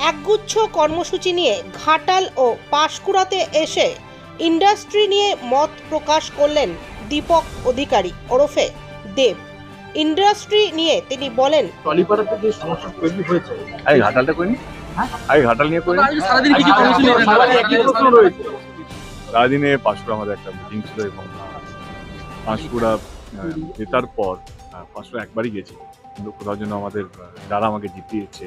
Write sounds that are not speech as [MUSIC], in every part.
একগুচ্ছ কর্মসূচি নিয়ে ঘাটাল ও পাঁশকুড়াতে এসে ইন্ডাস্ট্রি নিয়ে মত প্রকাশ করলেন দীপক অধিকারী ওরফে দেব। ইন্ডাস্ট্রি নিয়ে তিনি বলেন টলিপাড়াতে যে সমস্যা তৈরি হয়েছে আরে ঘাটালটা করিনি আরে ঘাটাল নিয়ে সারাদিন কি প্রশ্ন রয়েছে। সারাদিনে পাঁশকুড়া আমাদের একটা মিটিং ছিল এবং পাঁশকুড়া জেতার পর আহ, একবারই গেছি কিন্তু কোথাও যেন আমাদের যারা আমাকে জিতিয়েছে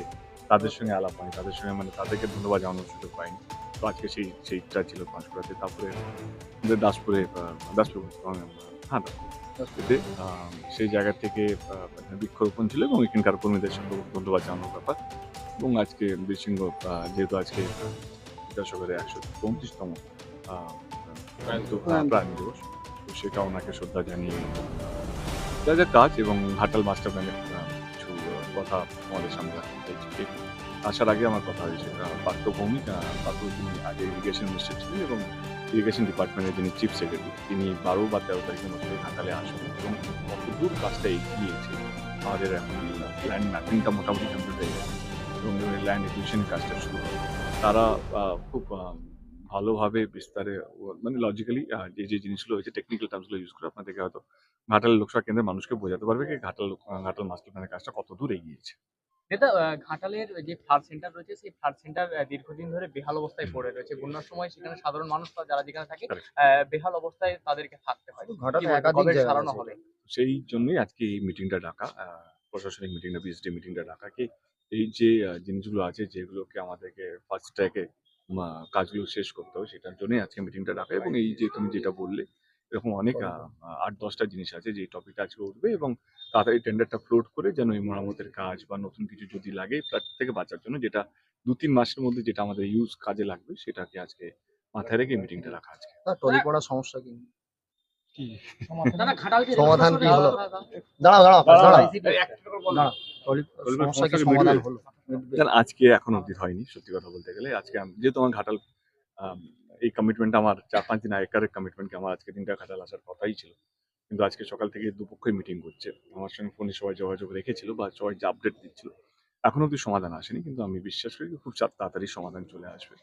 তাদের সঙ্গে আলাপ হয়নি তাদের সঙ্গে মানে তাদেরকে ধন্যবাদ জানানোর সুযোগ পাইনি। তো আজকে সেই সেইটা ছিল পাঁশকুড়াতে তারপরে আমাদের দাসপুরে দাসপুর হ্যাঁ দাসপুর সেই জায়গা থেকে বৃক্ষরোপণ ছিল এবং এখানকার কর্মীদের সঙ্গে ধন্যবাদ জানানোর ব্যাপার। এবং আজকে বীরসিংহ যেহেতু আজকে বিদ্যাসাগরের একশো পঁয়ত্রিশতম প্রাণ দিবস তো সেটা ওনাকে শ্রদ্ধা জানিয়ে যা যা কাজ এবং ঘাটাল মাস্টার প্ল্যানের কথা আমাদের সামনে রাখতে চাইছি। আসার আগে আমার কথা হয়েছে পার্থ ভৌমিক পার্থ তিনি আগে ইরিগেশন মিনিস্টার ছিলেন এবং ইরিগেশন ডিপার্টমেন্টের যিনি চিফ সেক্রেটারি তিনি বারো বা তেরো তারিখের মধ্যে ঘাটালে আসেন এবং কতদূর কাজটা এগিয়েছে আমাদের এখন ল্যান্ড ম্যাপিংটা মোটামুটি কমপ্লিট হয়ে গেছে এবং ল্যান্ড একুইশন কাজটা শুরু হবে তারা খুব ভালোভাবে বিস্তারে মানে লজিক্যালি যে যে জিনিসগুলো হয়েছে টেকনিক্যাল টার্মসগুলো ইউজ করে আপনাদেরকে হয়তো ঘাটাল লোকসভা কেন্দ্রের মানুষকে বোঝাতে পারবে কি ঘাটাল ঘাটাল মাস্টার প্ল্যানের কাজটা কত দূর এগিয়েছে। যেটা ঘাটালের যে ফ্লাড সেন্টার রয়েছে সেই ফ্লাড সেন্টার দীর্ঘদিন ধরে বেহাল অবস্থায় পড়ে রয়েছে। বন্যার সময় সেখানে সাধারণ মানুষ বা যারা যেখানে থাকে আহ, বেহাল অবস্থায় তাদেরকে থাকতে হয়। সারানো হবে? সেই জন্যই আজকে এই মিটিংটা ডাকা আহ, প্রশাসনিক মিটিংটা বিএসডি মিটিংটা ডাকা কি এই যে জিনিসগুলো আছে যেগুলোকে আমাদেরকে ফার্স্ট ট্র্যাকে কাজগুলো শেষ করতে হবে সেটার জন্যই আজকে মিটিংটা ডাকা। এবং এই যে তুমি যেটা বললে এরকম অনেক আট দশটা জিনিস আছে যে টপিকটা আজকে উঠবে এবং তাড়াতাড়ি টেন্ডারটা ফ্লোট করে যেন এই মেরামতের কাজ বা নতুন কিছু যদি লাগে ফ্ল্যাট থেকে বাঁচার জন্য যেটা দু তিন মাসের মধ্যে যেটা আমাদের ইউজ কাজে লাগবে সেটাকে আজকে মাথায় রেখে মিটিংটা রাখা আজকে। না, টলিপাড়ার সমস্যা কি? দাদা ঘাটাল যে সমাধান কি হলো? দাঁড়াও দাঁড়াও। দাঁড়াও দাঁড়াও টলি- টলিপাড়ার সমস্যা কি? সমাধান আজকে এখন অবধি হয়নি সত্যি কথা বলতে গেলে। আজকে আমি- যেহেতু আমার ঘাটাল এই কমিটমেন্ট আমার চার পাঁচ দিন আগেকার কমিটমেন্টকে আমার আজকে দিনটা ঘাটাল আসার কথাই ছিল। কিন্তু আজকে সকাল থেকে দুপক্ষই মিটিং করছে। আমার সঙ্গে ফোনে সবাই যোগাযোগ রেখেছিল বা সবাই যে আপডেট দিচ্ছিল এখনও অবধি সমাধান আসেনি। কিন্তু আমি বিশ্বাস করি খুব তাড়াতাড়ি সমাধান চলে আসবে।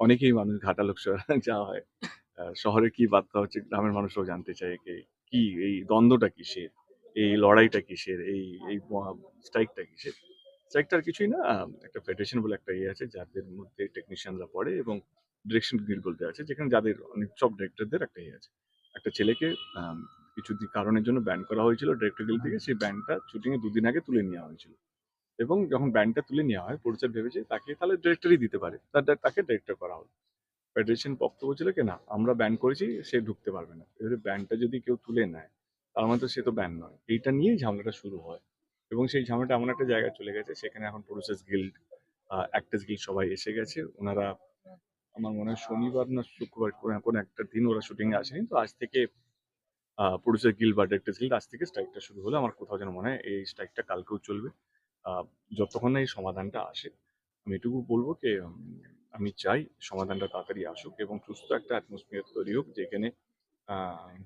অনেকেই মানুষ ঘাটাল লোক [LAUGHS] যাওয়া হয়। শহরে কি বার্তা হচ্ছে, গ্রামের মানুষরাও জানতে চায় যে কি, এই দ্বন্দ্বটা কিসের? এই লড়াইটা কিসের? এই এই স্ট্রাইকটা কিসের? স্ট্রাইকটার কিছুই না একটা ফেডারেশন বলে একটা ইয়ে আছে, যাদের মধ্যে টেকনিশিয়ানরা পড়ে এবং ডিরেকশন গ্রিড বলতে আছে, যেখানে যাদের অনেক সব ডিরেক্টরদের একটা ইয়ে আছে। একটা ছেলেকে কিছু কারণের জন্য ব্যান করা হয়েছিল ডিরেক্টর গিল থেকে, সেই ব্যানটা শুটিংয়ে দুদিন আগে তুলে নেওয়া হয়েছিল। এবং যখন ব্যান্ডটা তুলে নেওয়া হয় প্রডিউসার ভেবেছে তাকে তাহলে ডিরেক্টরই দিতে পারে তাকে ডিরেক্টর করা হলো। ফেডারেশন বক্তব্য ছিল কি, না, আমরা ব্যান করেছি, সে ঢুকতে পারবে না। এবারে ব্যানটা যদি কেউ তুলে নেয়, তার মানে তো সে তো ব্যান নয়। এইটা নিয়েই ঝামেলাটা শুরু হয়। এবং সেই ঝামেলাটা এমন একটা জায়গায় চলে গেছে, সেখানে এখন প্রডিউসার্স গিল্ড অ্যাক্টার্স গিল্ড সবাই এসে গেছে। ওনারা আমার মনে হয় শনিবার না শুক্রবার কোনো- একটা দিন ওরা শুটিং এ আসেনি। তো আজ থেকে প্রডিউসার গিল্ড বা ডিরেক্টর্স গিল্ড আজ থেকে স্ট্রাইকটা শুরু হলো আমার কোথাও যেন মনে হয় এই স্ট্রাইকটা কালকেও চলবে। যতক্ষণ না এই সমাধানটা আসে, আমি এটুকু বলব যে আমি চাই সমাধানটা তাড়াতাড়ি আসুক এবং সুস্থ একটা অ্যাটমসফিয়ার তৈরি হোক, যেখানে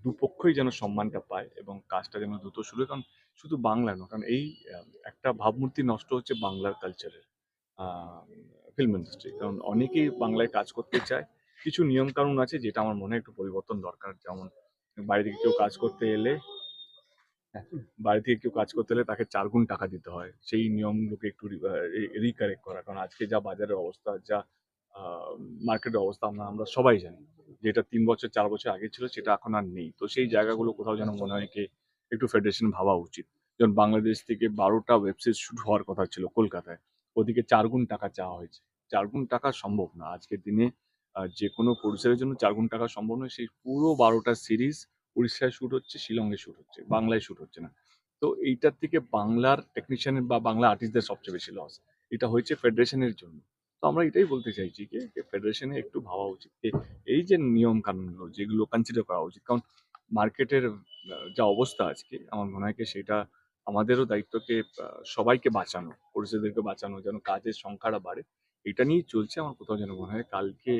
দুপক্ষই যেন সম্মানটা পায় এবং কাজটা যেন দ্রুত শুরু হয়। কারণ শুধু বাংলা নয় কারণ এই একটা ভাবমূর্তি নষ্ট হচ্ছে বাংলার কালচারের ফিল্ম ইন্ডাস্ট্রি কারণ অনেকেই বাংলায় কাজ করতে চায়। কিছু নিয়ম কানুন আছে যেটা আমার মনে হয় একটু পরিবর্তন দরকার। যেমন বাইরে থেকে কেউ কাজ করতে এলে হ্যাঁ, বাইরে থেকে কেউ কাজ করতে এলে তাকে চার গুণ টাকা দিতে হয়। সেই নিয়মগুলোকে একটু রিকারেক্ট করা। কারণ আজকে যা বাজারের অবস্থা যা মার্কেটের অবস্থা আমরা আমরা সবাই জানি। যেটা তিন বছর, চার বছর আগে ছিল সেটা এখন আর নেই। তো সেই জায়গাগুলো কোথাও যেন মনে হয় একটু ফেডারেশন ভাবা উচিত। যেমন বাংলাদেশ থেকে বারোটা ওয়েব সিরিজ শুট হওয়ার কথা ছিল কলকাতায়। ওদিকে চার গুণ টাকা চাওয়া হয়েছে। চার গুণ টাকা সম্ভব না। আজকের দিনে যে কোনো প্রডিউসারের জন্য চার গুণ টাকা সম্ভব নয়। সেই পুরো বারোটা সিরিজ উড়িষ্যায় শুট হচ্ছে, শিলংয়ে শুট হচ্ছে, বাংলায় শুট হচ্ছে না। তো এইটার থেকে বাংলার টেকনিশিয়ানের বা বাংলা আর্টিস্টদের সবচেয়ে বেশি লস এটা হয়েছে ফেডারেশনের জন্য। তো আমরা এটাই বলতে চাইছি যে ফেডারেশনে একটু ভাবা উচিত। যে এই যে নিয়ম কানুনগুলো যেগুলো কনসিডার করা উচিত কারণ মার্কেটের যা অবস্থা আজকে আমার মনে হয় সেটা আমাদেরও দায়িত্বকে আহ, সবাইকে বাঁচানো পরিষদেরকে বাঁচানো যেন কাজের সংখ্যাটা বাড়ে এটা নিয়েই চলছে আমার কোথাও যেন মনে হয়। কালকে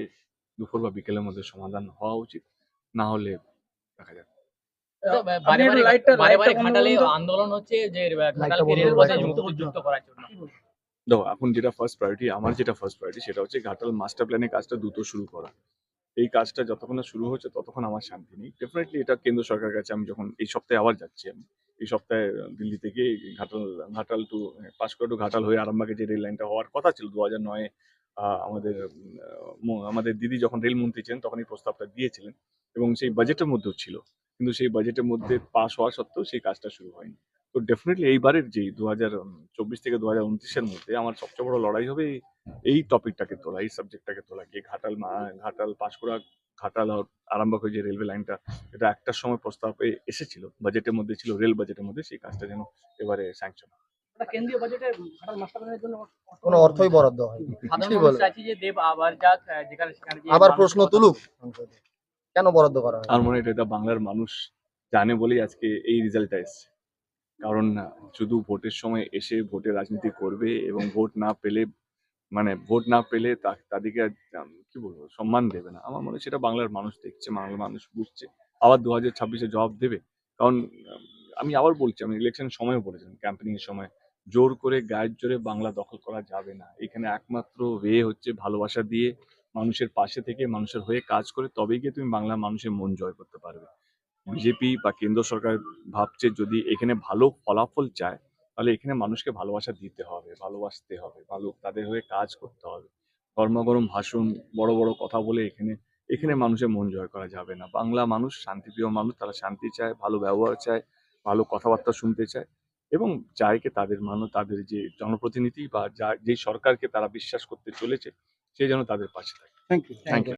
দুপুর বা বিকেলের মধ্যে সমাধান হওয়া উচিত না হলে দেখা যাক। তো। আন্দোলন হচ্ছে যে। যুক্ত করার জন্য। দেখো, এখন যেটা ফার্স্ট প্রায়োরিটি আমার যেটা ফার্স্ট প্রায়োরিটি সেটা হচ্ছে ঘাটাল মাস্টার প্ল্যানের কাজটা দ্রুত শুরু করা। এই কাজটা যতক্ষণ না শুরু হচ্ছে ততক্ষণ আমার শান্তি নেই। ডেফিনেটলি এটা কেন্দ্র সরকারের কাছে আমি যখন এই সপ্তাহে আবার যাচ্ছি আমি, এই সপ্তাহে দিল্লি থেকে ঘাটাল ঘাটাল টু পাঁচকুড়া টু ঘাটাল হয়ে আরামবাগে যে রেল লাইনটা হওয়ার কথা ছিল দু হাজার নয়ে আমাদের আমাদের দিদি যখন রেলমন্ত্রী ছিলেন তখন এই প্রস্তাবটা দিয়েছিলেন এবং সেই বাজেটের মধ্যেও ছিল। কিন্তু সেই বাজেটের মধ্যে পাস হওয়া সত্ত্বেও সেই কাজটা শুরু হয়নি। তো ডেফিনেটলি এইবারের যে দু হাজার চব্বিশ থেকে দু হাজার উনত্রিশের মধ্যে আমার সবচেয়ে বড় লড়াই হবে এই- টপিকটাকে তোলা এই সাবজেক্টটাকে তোলা গিয়ে ঘাটাল ঘাটাল পাঁশকুড়া ঘাটাল আর আরামবাগ হয়ে যে রেলওয়ে লাইনটা এটা একটার সময় প্রস্তাবে এসেছিল বাজেটের মধ্যে ছিল রেল বাজেটের মধ্যে সেই কাজটা যেন এবারে স্যাংশন কেন্দ্রীয় বাজেটে ঘাটাল মাস্টার প্ল্যানের জন্য কোনো অর্থই বরাদ্দ হয়নি। সাধারণ কিছুই মানুষ বলে চাইছে যে দেব আবার যাক যেখানে সেখানে আবার প্রশ্ন তুলুক। কেন বরাদ্দ করা হয় আমার মনে হয় এটা বাংলার মানুষ জানে বলেই আজকে এই রেজাল্টটা এসছে। কারণ শুধু ভোটের সময় এসে ভোটে রাজনীতি করবে এবং ভোট না পেলে মানে ভোট না পেলে তাদেরকে কি বলব, সম্মান দেবে না। আমার মনে হয় সেটা বাংলার মানুষ দেখছে, বাংলার মানুষ বুঝছে। আবার দু হাজার ছাব্বিশে জবাব দেবে। কারণ, আমি আবার বলছি, আমি ইলেকশন সময়ও বলেছিলাম ক্যাম্পেনিং এর সময়। জোর করে, গায়ের জোরে বাংলা দখল করা যাবে না। এখানে একমাত্র ওয়ে হচ্ছে ভালোবাসা দিয়ে মানুষের পাশে থেকে মানুষের হয়ে কাজ করে, তবেই গিয়ে তুমি বাংলা মানুষের মন জয় করতে পারবে। বিজেপি বা কেন্দ্র সরকার ভাবছে যদি এখানে ভালো ফলাফল চায় তাহলে এখানে মানুষকে ভালোবাসা দিতে হবে ভালোবাসতে হবে ভালো তাদের হয়ে কাজ করতে হবে। গরমাগরম ভাষণ বড় বড় কথা বলে এখানে এখানে মানুষের মন জয় করা যাবে না। বাংলা মানুষ শান্তিপ্রিয় মানুষ তারা শান্তি চায় ভালো ব্যবহার চায় ভালো কথাবার্তা শুনতে চায় এবং চায়কে তাদের মানুষ তাদের যে জনপ্রতিনিধি বা যা যেই সরকারকে তারা বিশ্বাস করতে চলেছে সেই জন্য তাদের পাশে থাকে। Thank you thank you